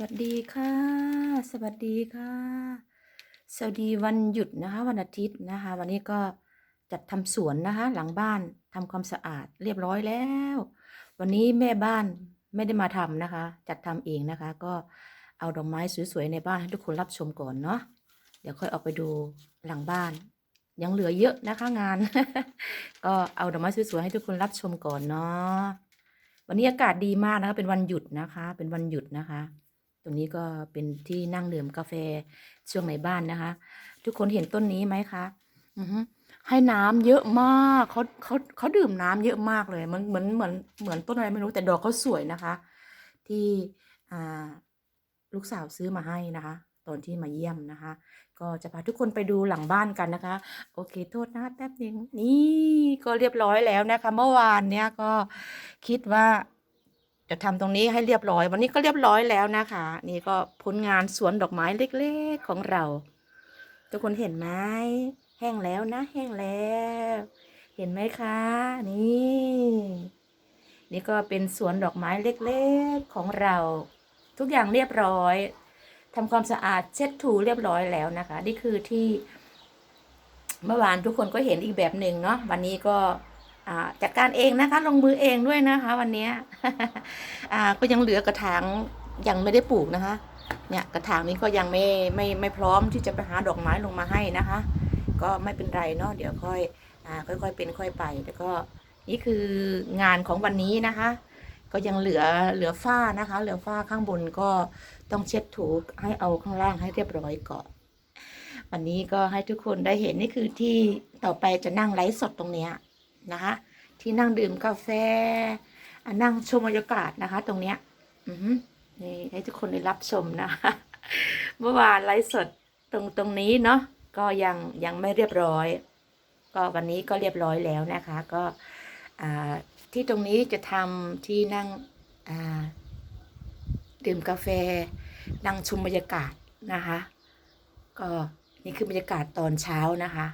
วัสดีค่ะ สวัสดีค่ะ สวัสดีวันหยุดนะคะ วันอาทิตย์นะคะ วันนี้ก็จัดทำสวนนะคะ หลังบ้านทำความสะอาดเรียบร้อยแล้ว วันนี้แม่บ้านไม่ได้มาทำนะคะ จัดทำเองนะคะ ก็เอาดอกไม้สวยๆในบ้านให้ทุกคนรับชมก่อนเนาะเดี๋ยวค่อยออกไปดูหลังบ้าน ยังเหลือเยอะนะคะงาน ก็เอาดอกไม้สวยๆให้ทุกคนรับชมก่อนเนาะวันนี้อากาศดีมากนะคะ เป็นวันหยุดนะคะ เป็นวันหยุดนะคะ ตรงนี้ก็เป็นที่นั่งดื่มกาแฟช่วงในบ้านนะคะ ทุกคนเห็นต้นนี้ไหมคะอือฮึให้น้ำเยอะมากเขาเขาเขาดื่มน้ำเยอะมากเลยมันเหมือนเหมือนเหมือนต้นอะไรไม่รู้แต่ดอกเขาสวยนะคะ ที่อ่าลูกสาวซื้อมาให้นะคะ ตอนที่มาเยี่ยมนะคะ ก็จะพาทุกคนไปดูหลังบ้านกันนะคะ โอเคโทษนะแป๊บนึงนี่ก็เรียบร้อยแล้วนะคะ เมื่อวานเนี้ยก็คิดว่า จะทำตรงนี้ให้เรียบร้อย วันนี้ก็เรียบร้อยแล้วนะคะ นี่ก็ผลงานสวนดอกไม้เล็กๆของเรา ทุกคนเห็นไหมแห้งแล้วนะ แห้งแล้ว เห็นไหมคะ นี่ นี่ก็เป็นสวนดอกไม้เล็กๆของเรา ทุกอย่างเรียบร้อยทำความสะอาดเช็ดถูเรียบร้อยแล้วนะคะ นี่คือที่ เมื่อวานทุกคนก็เห็นอีกแบบหนึ่งเนาะวันนี้ก็ จัดการเองนะคะ ลงมือเองด้วยนะคะ วันนี้ก็ยังเหลือกระถางยังไม่ได้ปลูกนะคะ เนี่ยกระถางนี้ก็ยังไม่ไม่ไม่พร้อมที่จะไปหาดอกไม้ลงมาให้นะคะ ก็ไม่เป็นไรเนาะเดี๋ยวค่อยอ่าค่อยๆเป็นค่อยไปแล้วก็นี่คืองานของวันนี้นะคะ ก็ยังเหลือเหลือฝ้านะคะ เหลือฝ้าข้างบนก็ต้องเช็ดถูให้เอาข้างล่างให้เรียบร้อยก่อนวันนี้ก็ให้ทุกคนได้เห็นนี่คือที่ต่อไปจะนั่งไลฟ์สดตรงเนี้ย นะคะที่นั่งดื่มกาแฟอะนั่งชมบรรยากาศนะคะ ตรงเนี้ยอือหือนี่ให้ทุกคนได้รับชมนะเมื่อวานไลฟ์สดตรงตรงนี้เนาะก็ยังยังไม่เรียบร้อย ก็วันนี้ก็เรียบร้อยแล้วนะคะ ก็ที่ตรงนี้จะทำที่นั่งดื่มกาแฟ นั่งชมบรรยากาศนะคะ ก็นี่คือบรรยากาศตอนเช้านะคะ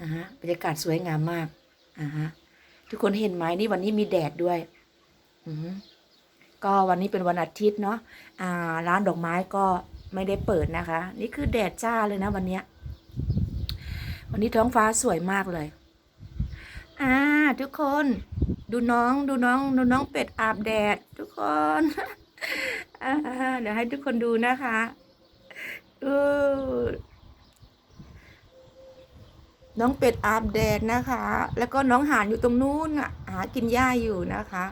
อ่าฮะบรรยากาศสวยงามมาก อ่าฮะทุกคนเห็นไหมนี่วันนี้มีแดดด้วย อืก็วันนี้เป็นวันอาทิตย์เนาะอ่า ร้านดอกไม้ก็ไม่ได้เปิดนะคะ นี่คือแดดจ้าเลยนะวันเนี้ย วันนี้ท้องฟ้าสวยมากเลย อ่า ทุกคนดูน้องดูน้องดูน้องเป็ดอาบแดด ทุกคนอ่าเดี๋ยวให้ทุกคนดูนะคะดู น้องเป็ดอาบแดดนะคะ แล้วก็น้องหานอยู่ตรงนู้นอะหากินหญ้าอยู่นะคะ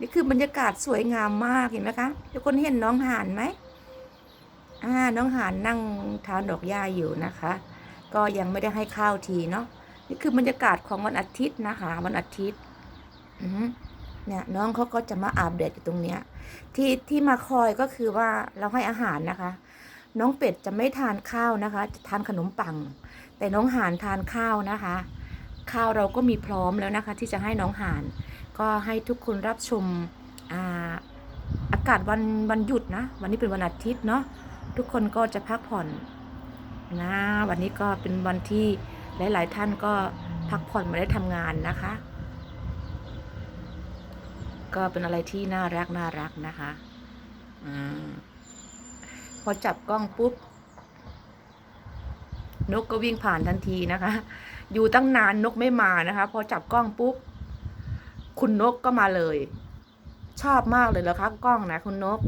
นี่คือบรรยากาศสวยงามมากเห็นไหมคะทุกคนเห็นน้องหานไหมอ่าน้องหานนั่งทานดอกหญ้าอยู่นะคะ ก็ยังไม่ได้ให้ข้าวทีเนาะนี่คือบรรยากาศของวันอาทิตย์นะคะ วันอาทิตย์อืเนี่ยน้องเขาก็จะมาอาบแดดอยู่ตรงเนี้ยที่ที่มาคอยก็คือว่าเราให้อาหารนะคะ น้องเป็ดจะไม่ทานข้าวนะคะ จะทานขนมปัง แต่น้องห่านทานข้าวนะคะ ข้าวเราก็มีพร้อมแล้วนะคะ ที่จะให้น้องห่าน ก็ให้ทุกคนรับชมอ่าอากาศวันวันหยุดนะ วันนี้เป็นวันอาทิตย์เนาะทุกคนก็จะพักผ่อนนะ วันนี้ก็เป็นวันที่หลาย ๆ ท่านก็พักผ่อนม่ได้ทำงานนะคะ ก็เป็นอะไรที่น่ารักน่ารักนะคะอา พอจับกล้องปุ๊บ นกก็วิ่งผ่านทันทีนะคะ อยู่ตั้งนานนกไม่มานะคะ พอจับกล้องปุ๊บ คุณนกก็มาเลย ชอบมากเลยเหรอคะกล้องนะคุณนก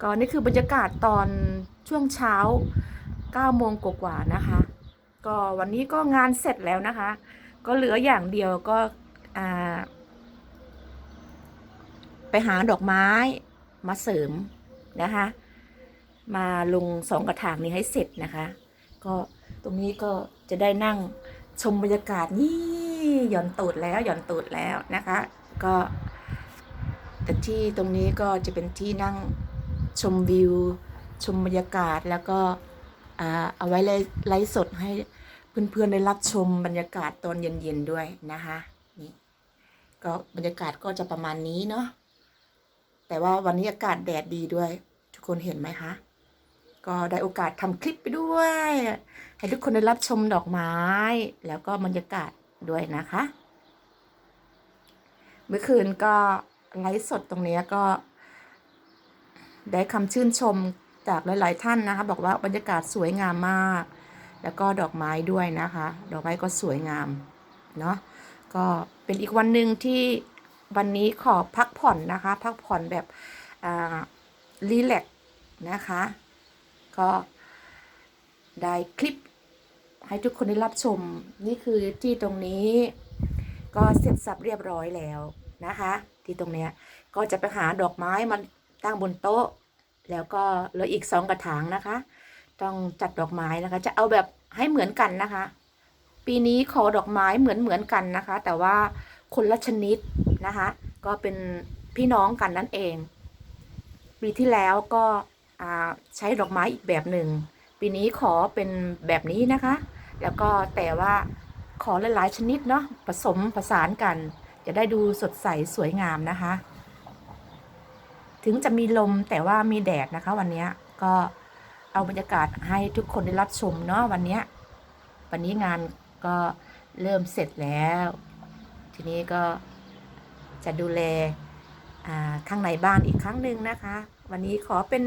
ก็นี่คือบรรยากาศตอนช่วงเช้า9โมงกว่าๆนะคะ ก็วันนี้ก็งานเสร็จแล้วนะคะ ก็เหลืออย่างเดียวก็อ่าไปหาดอกไม้มาเสริม นะคะ มาลงสองกระถางนี้ให้เสร็จนะคะ ก็ตรงนี้ก็จะได้นั่งชมบรรยากาศนี่หย่อนตูดแล้วหย่อนตูดแล้วนะคะ ก็แต่ที่ตรงนี้ก็จะเป็นที่นั่งชมวิว ชมบรรยากาศแล้วก็เอาไว้ไลฟ์สดให้เพื่อนๆได้รับชมบรรยากาศตอนเย็นๆด้วยนะคะนี่ก็บรรยากาศก็จะประมาณนี้เนาะ แต่ว่าวันนี้อากาศแดดดีด้วย ทุกคนเห็นไหมคะ ก็ได้โอกาสทำคลิปไปด้วย ให้ทุกคนได้รับชมดอกไม้ แล้วก็บรรยากาศด้วยนะคะ เมื่อคืนก็ไลฟ์สดตรงนี้ก็ ได้คำชื่นชมจากหลาย ๆ ท่านนะคะ บอกว่าบรรยากาศสวยงามมาก แล้วก็ดอกไม้ด้วยนะคะ ดอกไม้ก็สวยงามเนาะก็เป็นอีกวันหนึ่งที่ วันนี้ขอพักผ่อนนะคะ พักผ่อนแบบรีแลกนะคะ ก็ได้คลิปให้ทุกคนได้รับชม นี่คือที่ตรงนี้ ก็เสร็จสับเรียบร้อยแล้วนะคะ ที่ตรงเนี้ยก็จะไปหาดอกไม้มาตั้งบนโต๊ะ แล้วก็เหลืออีกสองกระถางนะคะ ต้องจัดดอกไม้นะคะ จะเอาแบบให้เหมือนกันนะคะ ปีนี้ขอดอกไม้เหมือนเหมือนกันนะคะ แต่ว่าคนละชนิด นะคะ ก็เป็นพี่น้องกันนั่นเอง ปีที่แล้วก็ใช้ดอกไม้อีกแบบหนึ่ง ปีนี้ขอเป็นแบบนี้นะคะ แล้วก็แต่ว่าขอหลายๆชนิดเนาะผสมผสานกัน จะได้ดูสดใสสวยงามนะคะ ถึงจะมีลมแต่ว่ามีแดดนะคะ วันนี้ก็เอาบรรยากาศให้ทุกคนได้รับชมเนาะวันนี้วันนี้งานก็เริ่มเสร็จแล้ว ทีนี้ก็ จะดูแลข้างในบ้านอีกครั้งหนึ่งนะคะ วันนี้ขอเป็น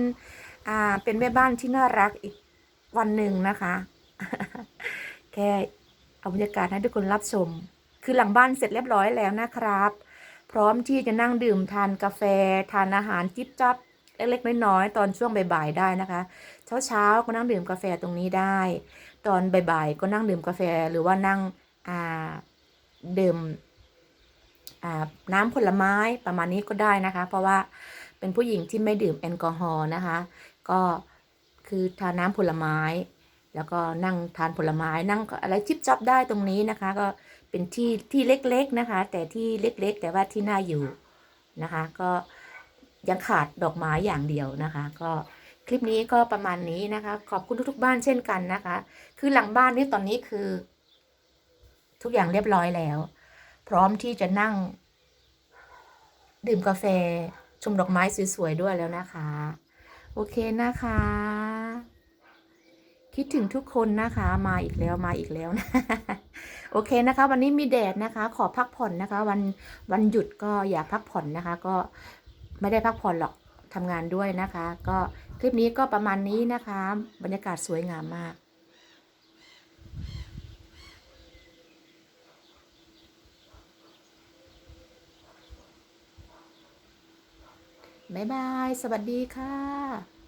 เป็นแม่บ้านที่น่ารักอีกวันหนึ่งนะคะ แค่เอาบรรยากาศให้ทุกคนรับชม คือหลังบ้านเสร็จเรียบร้อยแล้วนะครับ พร้อมที่จะนั่งดื่มทานกาแฟ ทานอาหารจิบจับเล็กๆน้อยๆตอนช่วงบ่ายๆได้นะคะ เช้าๆก็นั่งดื่มกาแฟตรงนี้ได้ ตอนบ่ายๆก็นั่งดื่มกาแฟหรือว่านั่งดื่ม น้ำผลไม้ประมาณนี้ก็ได้นะคะ เพราะว่าเป็นผู้หญิงที่ไม่ดื่มแอลกอฮอล์นะคะ ก็คือทานน้ำผลไม้ แล้วก็นั่งทานผลไม้นั่งอะไรจิบจับได้ตรงนี้นะคะ ก็เป็นที่ที่เล็กๆนะคะ แต่ที่เล็กๆ แต่ว่าที่น่าอยู่นะคะ ก็ยังขาดดอกไม้อย่างเดียวนะคะ ก็คลิปนี้ก็ประมาณนี้นะคะ ขอบคุณทุกๆ บ้านเช่นกันนะคะ คือหลังบ้านนี่ตอนนี้คือ ทุกอย่างเรียบร้อยแล้ว พร้อมที่จะนั่ง ดื่มกาแฟ ชมดอกไม้สวยๆด้วยแล้วนะคะ โอเคนะคะ คิดถึงทุกคนนะคะ มาอีกแล้วมาอีกแล้วนะโอเคนะคะ วันนี้มีแดดนะคะ ขอพักผ่อนนะคะ วันวันหยุดก็อยากพักผ่อนนะคะ ก็ไม่ได้พักผ่อนหรอกทำงานด้วยนะคะ ก็คลิปนี้ก็ประมาณนี้นะคะ บรรยากาศสวยงามมาก บ๊ายบาย สวัสดีค่ะ